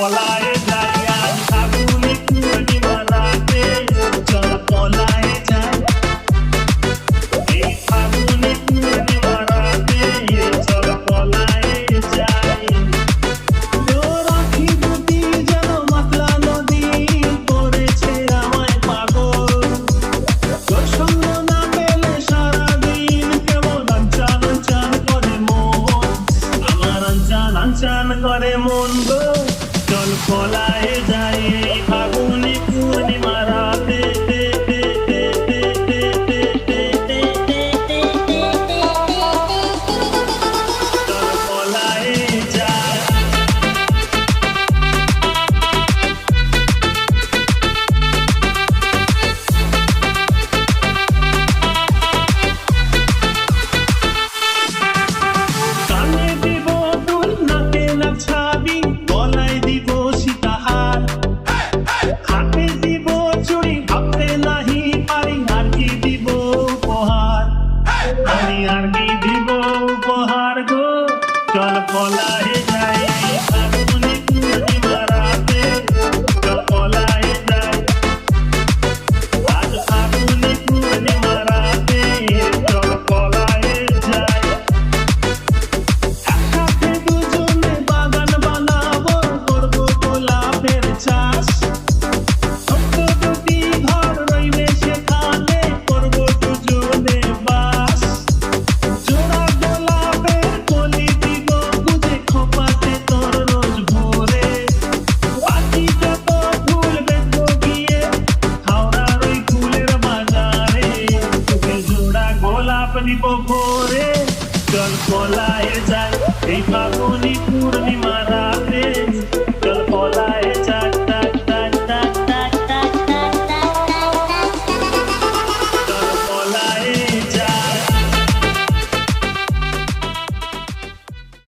our life. খোলায় যায়। আপনি বহরে জল খোলায় যায়। এই ফাগুনি পূর্ণিমা রাতে